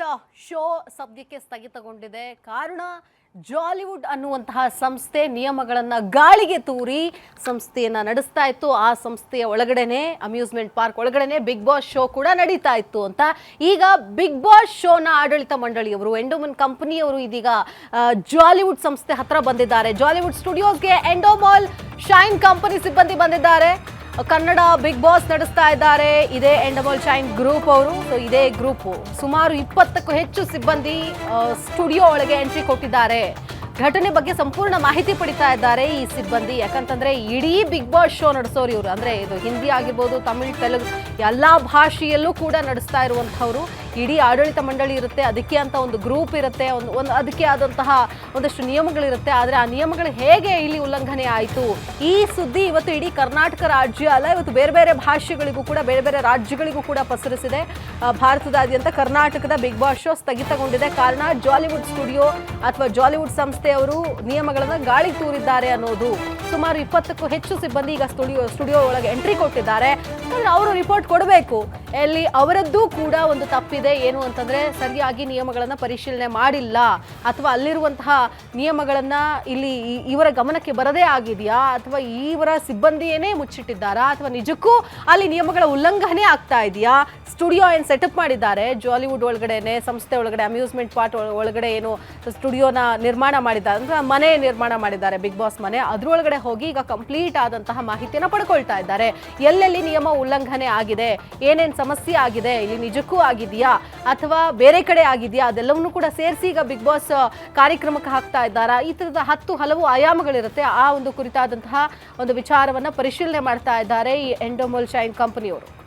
Boss show ಸದ್ಯಕ್ಕೆ ಸ್ಥಗಿತಗೊಂಡಿದೆ. ಕಾರಣ, ಜಾಲಿವುಡ್ ಅನ್ನುವಂತಹ ಸಂಸ್ಥೆ ನಿಯಮಗಳನ್ನು ಗಾಳಿಗೆ ತೂರಿ ಸಂಸ್ಥೆಯನ್ನ ನಡೆಸ್ತಾ ಇತ್ತು. ಆ ಸಂಸ್ಥೆಯ ಒಳಗಡೆನೆ, ಅಮ್ಯೂಸ್ಮೆಂಟ್ ಪಾರ್ಕ್ ಒಳಗಡೆನೆ ಬಿಗ್ ಬಾಸ್ ಶೋ ಕೂಡ ನಡೀತಾ ಇತ್ತು ಅಂತ. ಈಗ ಬಿಗ್ ಬಾಸ್ ಶೋನ ಆಡಳಿತ ಮಂಡಳಿಯವರು, ಎಂಡೋಮನ್ ಕಂಪನಿಯವರು ಇದೀಗ ಜಾಲಿವುಡ್ ಸಂಸ್ಥೆ ಹತ್ರ ಬಂದಿದ್ದಾರೆ. ಜಾಲಿವುಡ್ ಸ್ಟುಡಿಯೋಸ್ಗೆ ಎಂಡೋಮಾಲ್ ಶೈನ್ ಕಂಪನಿ ಸಿಬ್ಬಂದಿ ಬಂದಿದ್ದಾರೆ. ಕನ್ನಡ ಬಿಗ್ ಬಾಸ್ ನಡೆಸ್ತಾ ಇದ್ದಾರೆ. ಇದೇ ಎಂಡಮೋಲ್ ಚೈನ್ ಗ್ರೂಪ್ ಅವರು. ಸೊ ಇದೇ ಗ್ರೂಪ್ ಸುಮಾರು ಇಪ್ಪತ್ತಕ್ಕೂ ಹೆಚ್ಚು ಸಿಬ್ಬಂದಿ ಸ್ಟುಡಿಯೋ ಒಳಗೆ ಎಂಟ್ರಿ ಕೊಟ್ಟಿದ್ದಾರೆ. ಘಟನೆ ಬಗ್ಗೆ ಸಂಪೂರ್ಣ ಮಾಹಿತಿ ಪಡಿತಾ ಇದ್ದಾರೆ ಈ ಸಿಬ್ಬಂದಿ. ಯಾಕಂತಂದ್ರೆ ಇಡೀ ಬಿಗ್ ಬಾಸ್ ಶೋ ನಡೆಸೋರು ಇವರು. ಅಂದ್ರೆ ಇದು ಹಿಂದಿ ಆಗಿರ್ಬೋದು, ತಮಿಳ್, ತೆಲುಗು ಎಲ್ಲಾ ಭಾಷೆಯಲ್ಲೂ ಕೂಡ ನಡೆಸ್ತಾ ಇರುವಂತಹವರು ಇಡೀ ಆಡಳಿತ ಮಂಡಳಿ ಇರುತ್ತೆ, ಅದಕ್ಕೆ ಅಂತ ಒಂದು ಗ್ರೂಪ್ ಇರುತ್ತೆ, ಒಂದು ಒಂದು, ಅದಕ್ಕೆ ಆದಂತಹ ಒಂದಷ್ಟು ನಿಯಮಗಳಿರುತ್ತೆ. ಆದರೆ ಆ ನಿಯಮಗಳು ಹೇಗೆ ಇಲ್ಲಿ ಉಲ್ಲಂಘನೆ ಆಯಿತು? ಈ ಸುದ್ದಿ ಇವತ್ತು ಇಡೀ ಕರ್ನಾಟಕ ರಾಜ್ಯ ಅಲ್ಲ, ಇವತ್ತು ಬೇರೆ ಬೇರೆ ಭಾಷೆಗಳಿಗೂ ಕೂಡ, ಬೇರೆ ಬೇರೆ ರಾಜ್ಯಗಳಿಗೂ ಕೂಡ ಪಸರಿಸಿದೆ. ಭಾರತದಾದ್ಯಂತ ಕರ್ನಾಟಕದ ಬಿಗ್ ಬಾಸ್ ಶೋ ಸ್ಥಗಿತಗೊಂಡಿದೆ. ಕಾರಣ, ಜಾಲಿವುಡ್ ಸ್ಟುಡಿಯೋ ಅಥವಾ ಜಾಲಿವುಡ್ ಸಂಸ್ಥೆಯವರು ನಿಯಮಗಳನ್ನು ಗಾಳಿ ತೂರಿದ್ದಾರೆ ಅನ್ನೋದು. ಸುಮಾರು ಇಪ್ಪತ್ತಕ್ಕೂ ಹೆಚ್ಚು ಸಿಬ್ಬಂದಿ ಈಗ ಸ್ಟುಡಿಯೋ ಸ್ಟುಡಿಯೋ ಒಳಗೆ ಎಂಟ್ರಿ ಕೊಟ್ಟಿದ್ದಾರೆ. ಅವರು ರಿಪೋರ್ಟ್ ಕೊಡಬೇಕು. ಎಲ್ಲಿ ಅವರದ್ದು ಕೂಡ ಒಂದು ತಪ್ಪಿದೆ. ಏನು ಅಂತಂದ್ರೆ ಸರಿಯಾಗಿ ನಿಯಮಗಳನ್ನು ಪರಿಶೀಲನೆ ಮಾಡಿಲ್ಲ. ಅಥವಾ ಅಲ್ಲಿರುವಂತಹ ನಿಯಮಗಳನ್ನ ಇಲ್ಲಿ ಇವರ ಗಮನಕ್ಕೆ ಬರದೇ ಆಗಿದೆಯಾ? ಅಥವಾ ಇವರ ಸಿಬ್ಬಂದಿಯೇನೇ ಮುಚ್ಚಿಟ್ಟಿದ್ದಾರಾ? ಅಥವಾ ನಿಜಕ್ಕೂ ಅಲ್ಲಿ ನಿಯಮಗಳ ಉಲ್ಲಂಘನೆ ಆಗ್ತಾ ಇದೆಯಾ? ಸ್ಟುಡಿಯೋ ಏನು ಸೆಟಪ್ ಮಾಡಿದ್ದಾರೆ? ಜಾಲಿವುಡ್ ಒಳಗಡೆನೆ, ಸಂಸ್ಥೆ ಒಳಗಡೆ ಅಮ್ಯೂಸ್ಮೆಂಟ್ ಪಾರ್ಟ್ ಒಳಗಡೆ ಏನು ಸ್ಟುಡಿಯೋನ ನಿರ್ಮಾಣ ಮಾಡಿದ್ದಾರೆ? ಅಂದ್ರೆ ಮನೆ ನಿರ್ಮಾಣ ಮಾಡಿದ್ದಾರೆ ಬಿಗ್ ಬಾಸ್ ಮನೆ. ಅದ್ರೊಳಗಡೆ ಹೋಗಿ ಈಗ ಕಂಪ್ಲೀಟ್ ಆದಂತಹ ಮಾಹಿತಿಯನ್ನು ಪಡ್ಕೊಳ್ತಾ ಇದ್ದಾರೆ. ಎಲ್ಲೆಲ್ಲಿ ನಿಯಮ ಉಲ್ಲಂಘನೆ ಆಗಿದೆ? ಏನೇನು ಸಮಸ್ಯೆ ಆಗಿದೆ? ಇಲ್ಲಿ ನಿಜಕ್ಕೂ ಆಗಿದೆಯಾ? ಅಥವಾ ಬೇರೆ ಕಡೆ ಆಗಿದೆಯಾ? ಅದೆಲ್ಲವನ್ನೂ ಕೂಡ ಸೇರಿಸಿ ಈಗ ಬಿಗ್ ಬಾಸ್ ಕಾರ್ಯಕ್ರಮಕ್ಕೆ ಹಾಕ್ತಾ ಇದ್ದಾರಾ? ಈ ಥರದ ಹತ್ತು ಹಲವು ಆಯಾಮಗಳಿರುತ್ತೆ. ಆ ಒಂದು ಕುರಿತಾದಂತಹ ಒಂದು ವಿಚಾರವನ್ನು ಪರಿಶೀಲನೆ ಮಾಡ್ತಾ ಇದ್ದಾರೆ ಈ ಎಂಡೋಮೋಲ್ ಶೈನ್ ಕಂಪನಿಯವರು.